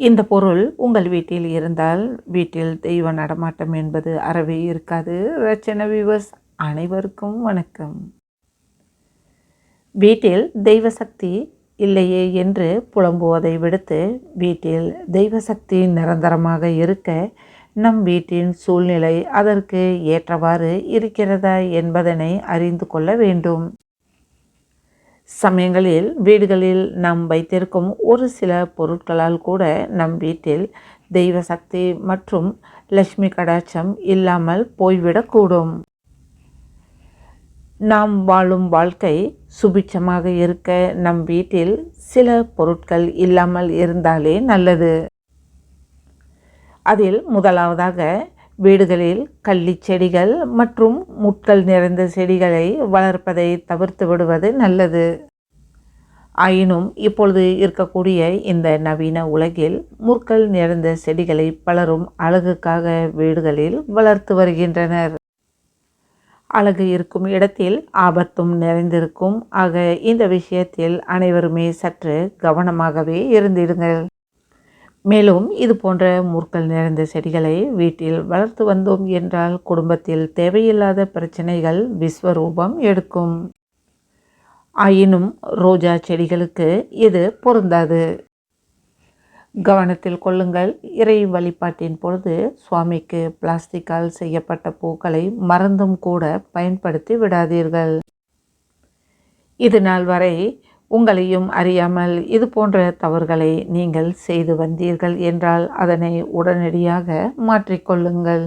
இந்த பொருள் உங்கள் வீட்டில் இருந்தால் வீட்டில் தெய்வ நடமாட்டம் என்பது அறவே இருக்காது. ரச்சன விவஸ் அனைவருக்கும் வணக்கம். வீட்டில் தெய்வ சக்தி இல்லையே என்று புலம்புவதை விடுத்து வீட்டில் தெய்வ சக்தி நிரந்தரமாக இருக்க நம் வீட்டின் சூழ்நிலை அதற்கு ஏற்றவாறு இருக்கிறதா என்பதனை அறிந்து கொள்ள வேண்டும். சமயங்களில் வீடுகளில் நாம் வைத்திருக்கும் ஒரு சில பொருட்களால் கூட நம் வீட்டில் தெய்வ சக்தி மற்றும் லட்சுமி கடாட்சம் இல்லாமல் போய்விடக்கூடும் நாம் வாழும் வாழ்க்கை சுபிட்சமாக இருக்க நம் வீட்டில் சில பொருட்கள் இல்லாமல் இருந்தாலே நல்லது. அதில் முதலாவதாக வீடுகளில் கள்ளி செடிகள் மற்றும் முட்கள் நிறைந்த செடிகளை வளர்ப்பதை தவிர்த்து விடுவது நல்லது. ஆயினும் இப்பொழுது இருக்கக்கூடிய இந்த நவீன உலகில் முற்கள் நிறைந்த செடிகளை பலரும் அழகுக்காக வீடுகளில் வளர்த்து வருகின்றனர். அழகு இருக்கும் இடத்தில் ஆபத்தும் நிறைந்திருக்கும். ஆக இந்த விஷயத்தில் அனைவருமே சற்று கவனமாகவே இருந்திடுங்கள். மேலும் இது போன்ற முற்கள் நிறைந்த செடிகளை வீட்டில் வளர்த்து வந்தோம் என்றால் குடும்பத்தில் தேவையில்லாத பிரச்சனைகள் விஸ்வரூபம் எடுக்கும். ஆயினும் ரோஜா செடிகளுக்கு இது பொருந்தாது. கவனத்தில் கொள்ளுங்கள். இறை வழிபாட்டின் பொழுது சுவாமிக்கு பிளாஸ்டிக்கால் செய்யப்பட்ட பூக்களை மறந்தும் கூட பயன்படுத்தி விடாதீர்கள். இது நாள் வரை உங்களையும் அறியாமல் இது போன்ற தவறுகளை நீங்கள் செய்து வந்தீர்கள் என்றால் அதனை உடனடியாக மாற்றிக்கொள்ளுங்கள்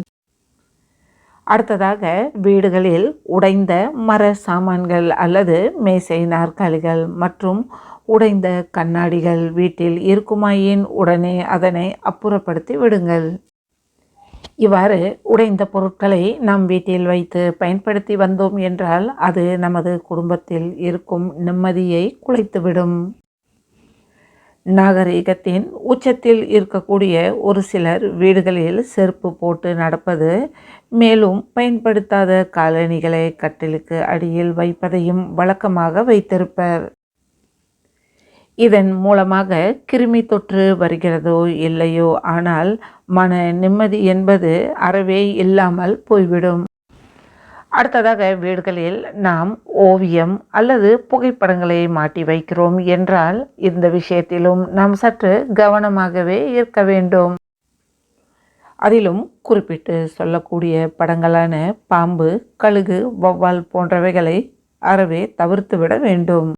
அடுத்ததாக வீடுகளில் உடைந்த மர சாமான்கள் அல்லது மேசை நாற்காலிகள் மற்றும் உடைந்த கண்ணாடிகள் வீட்டில் இருக்குமாயின் உடனே அதனை அப்புறப்படுத்தி விடுங்கள். இவ்வாறு உடைந்த பொருட்களை நம் வீட்டில் வைத்து பயன்படுத்தி வந்தோம் என்றால் அது நமது குடும்பத்தில் இருக்கும் நிம்மதியை குலைத்துவிடும். நாகரீகத்தின் உச்சத்தில் இருக்கக்கூடிய ஒரு சிலர் வீடுகளில் செருப்பு போட்டு நடப்பது மேலும் பயன்படுத்தாத காலணிகளை கட்டிலுக்கு அடியில் வைப்பதையும் வழக்கமாக வைத்திருப்பர். இதன் மூலமாக கிருமி தொற்று வருகிறதோ இல்லையோ ஆனால் மன நிம்மதி என்பது அறவே இல்லாமல் போய்விடும். அடுத்ததாக வீடுகளில் நாம் ஓவியம் அல்லது புகைப்படங்களை மாட்டி வைக்கிறோம் என்றால் இந்த விஷயத்திலும் நாம் சற்று கவனமாகவே இருக்க வேண்டும். அதிலும் குறிப்பிட்டு சொல்லக்கூடிய படங்களான பாம்பு கழுகு வௌவால் போன்றவைகளை அறவே தவிர்த்துவிட வேண்டும்.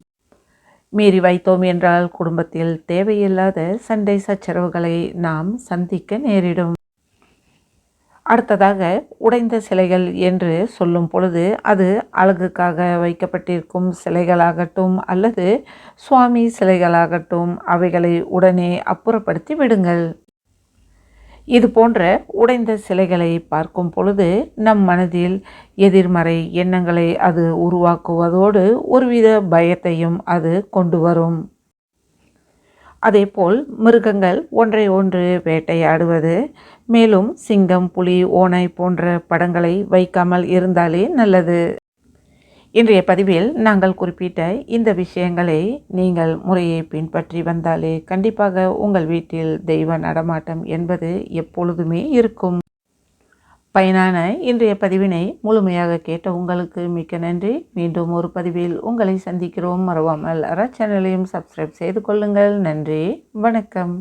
மீறி வைத்தோம் என்றால் குடும்பத்தில் தேவையில்லாத சண்டை சச்சரவுகளை நாம் சந்திக்க நேரிடும். அடுத்ததாக உடைந்த சிலைகள் என்று சொல்லும் பொழுது அது அழகுக்காக வைக்கப்பட்டிருக்கும் சிலைகளாகட்டும் அல்லது சுவாமி சிலைகளாகட்டும் அவைகளை உடனே அப்புறப்படுத்தி விடுங்கள். இது போன்ற உடைந்த சிலைகளை பார்க்கும் பொழுது நம் மனதில் எதிர்மறை எண்ணங்களை அது உருவாக்குவதோடு ஒருவித பயத்தையும் அது கொண்டு வரும். அதேபோல் மிருகங்கள் ஒன்றை ஒன்று வேட்டையாடுவது மேலும் சிங்கம் புலி ஓனை போன்ற படங்களை வைக்காமல் இருந்தாலே நல்லது. இன்றைய பதிவில் நாங்கள் குறிப்பிட்ட இந்த விஷயங்களை நீங்கள் முறையை பின்பற்றி வந்தாலே கண்டிப்பாக உங்கள் வீட்டில் தெய்வ நடமாட்டம் என்பது எப்பொழுதுமே இருக்கும். பயனான இன்றைய பதிவினை முழுமையாக கேட்ட உங்களுக்கு மிக்க நன்றி. மீண்டும் ஒரு பதிவில் உங்களை சந்திக்கிறோம். மறவாமல் அற சேனலையும் சப்ஸ்கிரைப் செய்து கொள்ளுங்கள். நன்றி. வணக்கம்.